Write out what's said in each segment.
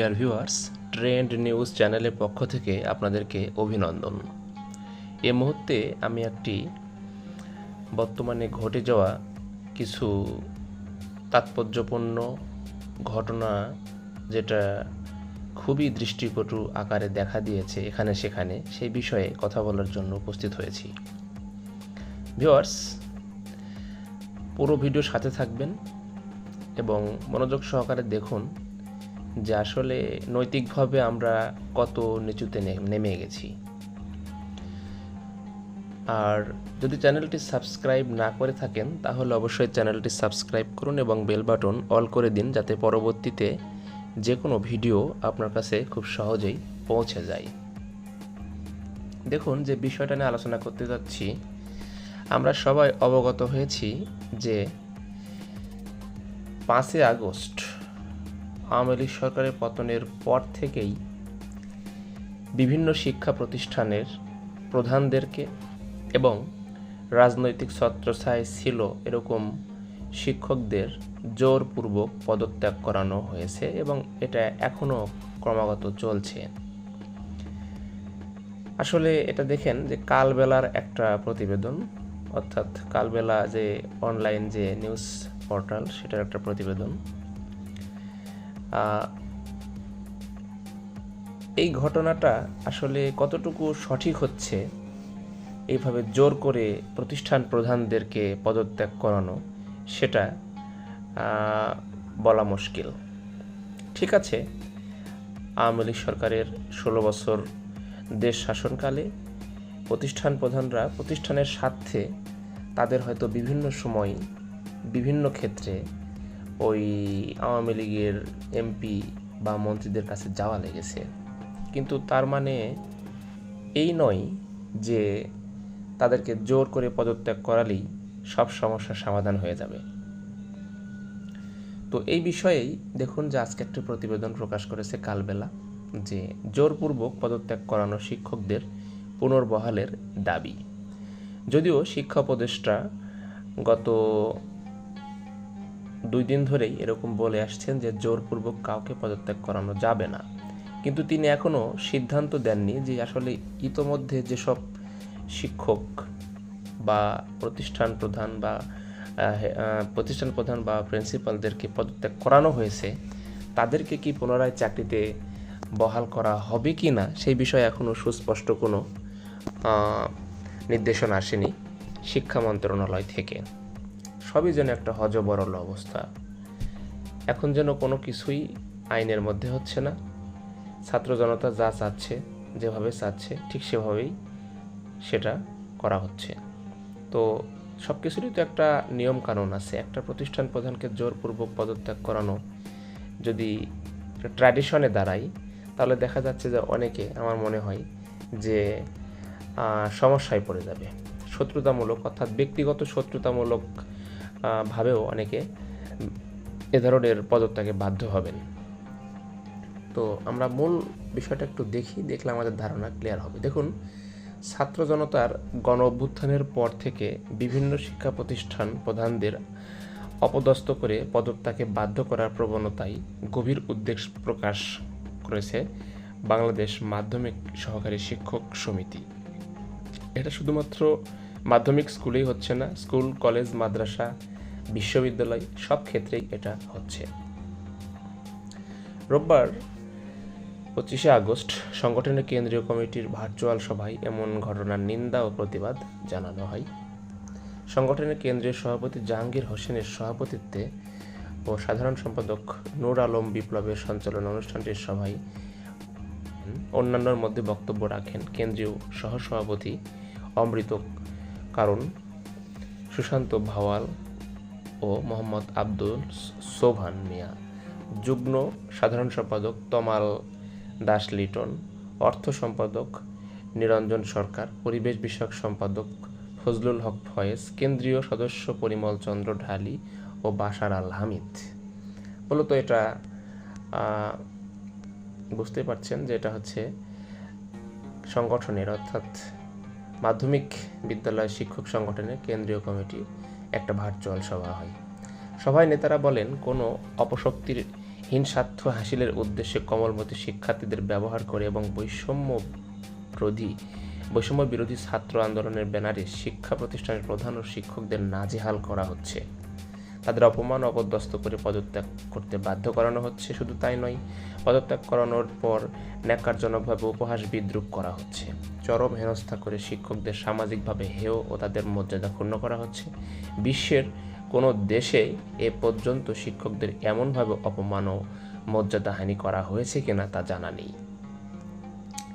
Dear viewers trend news চ্যানেলের পক্ষ থেকে আপনাদেরকে অভিনন্দন। এ মুহূর্তে আমি একটি বর্তমানে ঘটে যাওয়া কিছু তাৎপর্যপূর্ণ ঘটনা যেটা খুবই দৃষ্টিকটু আকারে দেখা দিয়েছে এখানে সেখানে সেই বিষয়ে কথা বলার জন্য উপস্থিত হয়েছি। ভিউয়ার্স পুরো ভিডিও সাথে থাকবেন এবং মনোযোগ সহকারে দেখুন। যে আসলে নৈতিকভাবে আমরা কত নিচুতে নেমে গেছি। আর যদি চ্যানেলটি সাবস্ক্রাইব না করে থাকেন, তাহলে অবশ্যই চ্যানেলটি সাবস্ক্রাইব করুন এবং বেল বাটন অল করে দিন যাতে পরবর্তীতে যে কোনো ভিডিও আপনার কাছে খুব সহজেই পৌঁছে যায়। দেখুন, যে বিষয়টা নিয়ে আলোচনা করতে যাচ্ছি, আমরা সবাই অবগত হয়েছি যে পাঁচই আগস্ট আওয়ামী লীগ সরকারের পতনের পর থেকেই বিভিন্ন শিক্ষা প্রতিষ্ঠানের প্রধানদেরকে এবং রাজনৈতিক ছত্রছায় ছিল এরকম শিক্ষকদের জোরপূর্বক পদত্যাগ করানো হয়েছে এবং এটা এখনও ক্রমাগত চলছে। আসলে এটা দেখেন যে কালবেলার একটা প্রতিবেদন, অর্থাৎ কালবেলা যে অনলাইন যে নিউজ পোর্টাল সেটার একটা প্রতিবেদন। এই ঘটনাটা আসলে কতটুকু সঠিক হচ্ছে? এইভাবে জোর করে প্রতিষ্ঠান প্রধানদেরকে পদত্যাগ করানো, সেটা বলা মুশকিল। ঠিক আছে, আওয়ামী লীগ সরকারের ষোলো বছর দেশ শাসনকালে প্রতিষ্ঠান প্রধানরা প্রতিষ্ঠানের স্বার্থে তাদের হয়তো বিভিন্ন সময় বিভিন্ন ক্ষেত্রে ওই আওয়ামী লীগের এমপি বা মন্ত্রীদের কাছে যাওয়া লেগেছে। কিন্তু তার মানে এই নয় যে তাদেরকে জোর করে পদত্যাগ করালেই সব সমস্যার সমাধান হয়ে যাবে। তো এই বিষয়েই দেখুন যে আজকে একটা প্রতিবেদন প্রকাশ করেছে কালবেলা যে জোরপূর্বক পদত্যাগ করানো শিক্ষকদের পুনর্বহালের দাবি। যদিও শিক্ষা উপদেষ্টা গত দুই দিন ধরেই এরকম বলে আসছেন যে জোরপূর্বক কাউকে পদত্যাগ করানো যাবে না। কিন্তু তিনি এখনও সিদ্ধান্ত দেননি যে আসলে ইতোমধ্যে যেসব শিক্ষক বা প্রতিষ্ঠান প্রধান বা প্রতিষ্ঠান প্রধান বা প্রিন্সিপালদেরকে পদত্যাগ করানো হয়েছে, তাদেরকে কি পুনরায় চাকরিতে বহাল করা হবে কি না সেই বিষয়ে এখনও সুস্পষ্ট কোনো নির্দেশনা আসেনি শিক্ষা মন্ত্রণালয় থেকে। সবই যেন একটা হজবরল অবস্থা। এখন যেন কোনো কিছুই আইনের মধ্যে হচ্ছে না। ছাত্র জনতা যা চাচ্ছে, যেভাবে চাচ্ছে, ঠিক সেভাবেই সেটা করা হচ্ছে। তো সব কিছুরই তো একটা নিয়ম কানুন আছে। একটা প্রতিষ্ঠান প্রধানকে জোরপূর্বক পদত্যাগ করানো যদি ট্র্যাডিশনে দাঁড়ায়, তাহলে দেখা যাচ্ছে যে অনেকে, আমার মনে হয়, যে সমস্যায় পড়ে যাবে। শত্রুতামূলক, অর্থাৎ ব্যক্তিগত শত্রুতামূলক ভাবেও অনেকে এ ধরনের পদত্যাগে বাধ্য হবেন। তো আমরা মূল বিষয়টা একটু দেখি, দেখলে আমাদের ধারণা ক্লিয়ার হবে। দেখুন, ছাত্র জনতার গণ অভ্যুত্থানের পর থেকে বিভিন্ন শিক্ষা প্রতিষ্ঠান প্রধানদের অপদস্থ করে পদত্যাগে বাধ্য করার প্রবণতায় গভীর উদ্বেগ প্রকাশ করেছে বাংলাদেশ মাধ্যমিক সহকারী শিক্ষক সমিতি। এটা শুধুমাত্র মাধ্যমিক স্কুলেই হচ্ছে না, স্কুল, কলেজ, মাদ্রাসা, বিশ্ববিদ্যালয়, সব ক্ষেত্রেই এটা হচ্ছে। রোববার পঁচিশে আগস্ট সংগঠনের কেন্দ্রীয় কমিটির ভার্চুয়াল সভায় এমন ঘটনার নিন্দা ও প্রতিবাদ জানানো হয়। সংগঠনের কেন্দ্রীয় সভাপতি জাহাঙ্গীর হোসেনের সভাপতিত্বে ও সাধারণ সম্পাদক নূর আলম বিপ্লবের সঞ্চালন অনুষ্ঠানটির সভায় অন্যান্যর মধ্যে বক্তব্য রাখেন কেন্দ্রীয় সহসভাপতি অমৃত কারণ সুশান্ত ভাওয়াল ও মোহাম্মদ আব্দুল সোভান মিয়া। যুগ্ম সাধারণ সম্পাদক তমাল দাস লিটন, অর্থ সম্পাদক নিরঞ্জন সরকার, পরিবেশ বিষয়ক সম্পাদক ফজলুল হক ফয়েজ, কেন্দ্রীয় সদস্য পরিমল চন্দ্র ঢালি ও বাশার আল হামিদ। মূলত এটা বুঝতে পারছেন যে এটা হচ্ছে সংগঠনের, অর্থাৎ মাধ্যমিক বিদ্যালয় শিক্ষক সংগঠনের কেন্দ্রীয় কমিটি একটা ভার্চুয়াল সভা হয়। সভায় নেতারা বলেন, কোনো অপশক্তির হিংসার্থ হাসিলের উদ্দেশ্যে কমলমতি শিক্ষার্থীদের ব্যবহার করে এবং বৈষম্য বিরোধী বৈষম্য বিরোধী ছাত্র আন্দোলনের ব্যানারে শিক্ষা প্রতিষ্ঠানের প্রধান ও শিক্ষকদের নাজেহাল করা হচ্ছে। তাদের অপমান অপদস্থ করে পদত্যাগ করতে বাধ্য করানো হচ্ছে। শুধু তাই নয়, পদত্যাগ করানোর পর ন্যাক্কারজনকভাবে উপহাস বিদ্রুপ করা হচ্ছে। চরম হেনস্থা করে শিক্ষকদের সামাজিকভাবে হেয় ও তাদের মর্যাদা ক্ষুণ্ণ করা হচ্ছে। বিশ্বের কোনো দেশে এ পর্যন্ত শিক্ষকদের এমনভাবে অপমান ও মর্যাদাহানি করা হয়েছে কিনা তা জানা নেই।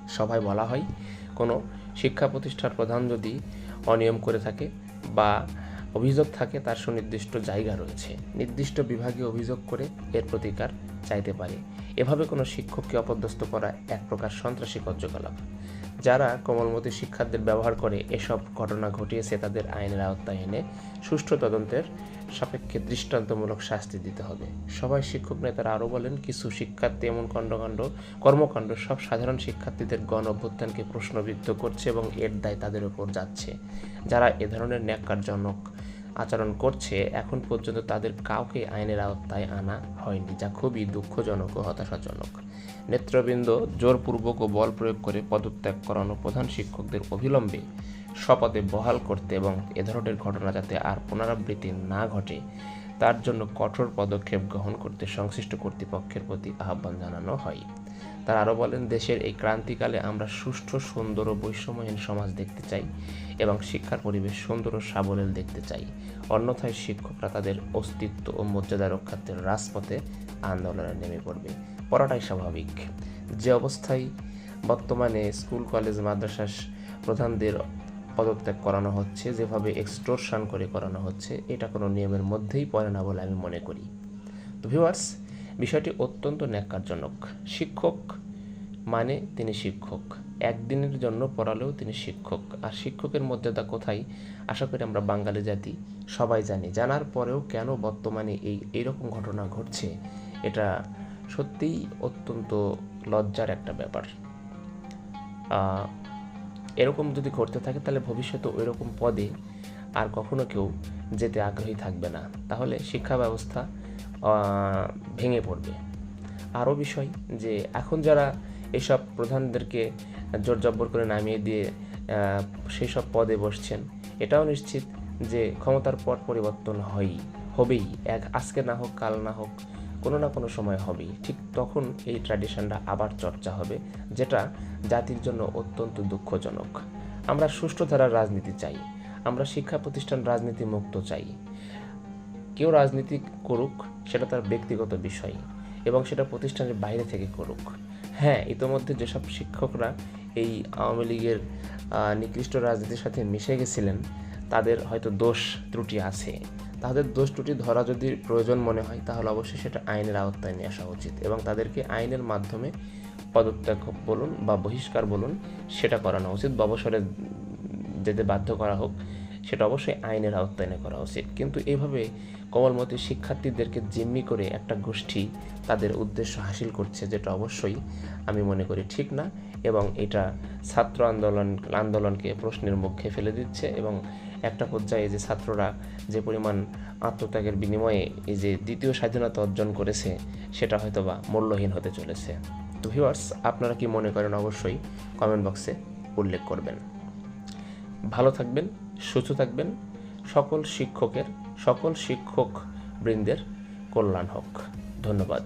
সভায় বলা হয়, কোনো শিক্ষা প্রতিষ্ঠার প্রধান যদি অনিয়ম করে থাকে বা অভিযোগ থাকে, তার সুনির্দিষ্ট জায়গা রয়েছে। নির্দিষ্ট বিভাগে অভিযোগ করে এর প্রতিকার চাইতে পারে। এভাবে কোনো শিক্ষককে অপদস্থ করা এক প্রকার সন্ত্রাসী কার্যকলাপ। যারা কোমলমতি শিক্ষার্থীদের ব্যবহার করে এসব ঘটনা ঘটিয়েছে, তাদের আইনের আওতায় এনে সুষ্ঠু তদন্তের সাপেক্ষে দৃষ্টান্তমূলক শাস্তি দিতে হবে। সবাই শিক্ষক নেতারা আরও বলেন, কিছু শিক্ষার্থী এমন কণ্ডকাণ্ড কর্মকাণ্ড, সব সাধারণ শিক্ষার্থীদের গণ অভ্যুত্থানকে প্রশ্নবিদ্ধ করছে এবং এর দায় তাদের উপর যাচ্ছে। যারা এ ধরনের ন্যাক্কারজনক আচরণ করছে, এখন পর্যন্ত তাদের কাউকে আইনের আওতায় আনা হয়নি, যা খুবই দুঃখজনক ও হতাশাজনক। নেত্রবৃন্দ জোরপূর্বক ও বল প্রয়োগ করে পদত্যাগ করানো প্রধান শিক্ষকদের অবিলম্বে শপথে বহাল করতে এবং এ ধরনের ঘটনা যাতে আর পুনরাবৃত্তি না ঘটে তার জন্য কঠোর পদক্ষেপ গ্রহণ করতে সংশ্লিষ্ট কর্তৃপক্ষের প্রতি আহ্বান জানানো হয়। তারা আরও বলেন, দেশের এই ক্রান্তিকালে আমরা সুষ্ঠু, সুন্দর ও বৈষম্যহীন সমাজ দেখতে চাই এবং শিক্ষার পরিবেশ সুন্দর ও সাবলীল দেখতে চাই। অন্যথায় শিক্ষকরা তাদের অস্তিত্ব ও মর্যাদা রক্ষার্থের রাজপথে আন্দোলনে নেমে পড়বে। পড়াটাই স্বাভাবিক। যে অবস্থায় বর্তমানে স্কুল, কলেজ মাদ্রাসা প্রধানদের পদত্যাগ করানো হচ্ছে, যেভাবে এক্সটোরশন করে করানো হচ্ছে, এটা কোনো নিয়মের মধ্যেই পড়ে না বলে আমি মনে করি। তো ভিউয়ার্স বিষয়টি অত্যন্ত ন্যাক্কারজনক। শিক্ষক মানে তিনি শিক্ষক। একদিনের জন্য পড়ালেও তিনি শিক্ষক। আর শিক্ষকের মর্যাদা কোথায়? আশা করি আমরা বাঙালি জাতি সবাই জানি। জানার পরেও কেন বর্তমানে এই, এইরকম ঘটনা ঘটছে, এটা সত্যিই অত্যন্ত লজ্জার একটা ব্যাপার। এরকম যদি ঘটতে থাকে, তাহলে ভবিষ্যতে ওই রকম পদে আর কখনো কেউ যেতে আগ্রহী থাকবে না। তাহলে শিক্ষা ব্যবস্থা ভেঙে পড়বে। আরও বিষয় যে, এখন যারা এসব প্রধানদেরকে জোর জব্বর করে নামিয়ে দিয়ে সেই সব পদে বসছেন, এটাও নিশ্চিত যে ক্ষমতার পর পরিবর্তন হয়ই, হবেই। এক আজকে না হোক, কাল না হোক কোনো না কোনো সময় হবেই। ঠিক তখন এই ট্র্যাডিশনটা আবার চর্চা হবে, যেটা জাতির জন্য অত্যন্ত দুঃখজনক। আমরা সুষ্ঠু ধারার রাজনীতি চাই, আমরা শিক্ষা প্রতিষ্ঠান রাজনীতি মুক্ত চাই। কেউ রাজনীতি করুক, সেটা তার ব্যক্তিগত বিষয় এবং সেটা প্রতিষ্ঠানের বাইরে থেকে করুক। হ্যাঁ ইতোমধ্যে যেসব শিক্ষকরা এই আওয়ামী লীগের নিকৃষ্ট রাজনীতির সাথে মিশে গেছিলেন, তাদের হয়তো দোষ ত্রুটি আছে। তাদের দোষ ত্রুটি ধরা যদি প্রয়োজন মনে হয়, তাহলে অবশ্যই সেটা আইনের আওতায় নিয়ে আসা উচিত এবং তাদেরকে আইনের মাধ্যমে পদত্যাগ বলুন বা বহিষ্কার বলুন, সেটা করানো উচিত। বা অবসরে যেতে বাধ্য করা হোক, সেটা অবশ্যই আইনের আওতায় এনে করা উচিত। কিন্তু এইভাবে কোমলমতি শিক্ষার্থীদেরকে জিম্মি করে একটা গোষ্ঠী তাদের উদ্দেশ্য হাসিল করছে, যেটা অবশ্যই আমি মনে করি ঠিক না এবং এটা ছাত্র আন্দোলন, আন্দোলনকে প্রশ্নের মুখে ফেলে দিচ্ছে এবং একটা পর্যায়ে যে ছাত্ররা যে পরিমাণ আত্মত্যাগের বিনিময়ে এই যে দ্বিতীয় স্বাধীনতা অর্জন করেছে, সেটা হয়তো বা মূল্যহীন হতে চলেছে। তো ভিউয়ার্স আপনারা কি মনে করেন অবশ্যই কমেন্ট বক্সে উল্লেখ করবেন। ভালো থাকবেন, সুস্থ থাকবেন, সকল শিক্ষকের, সকল শিক্ষক বৃন্দের কল্যাণ হোক। ধন্যবাদ।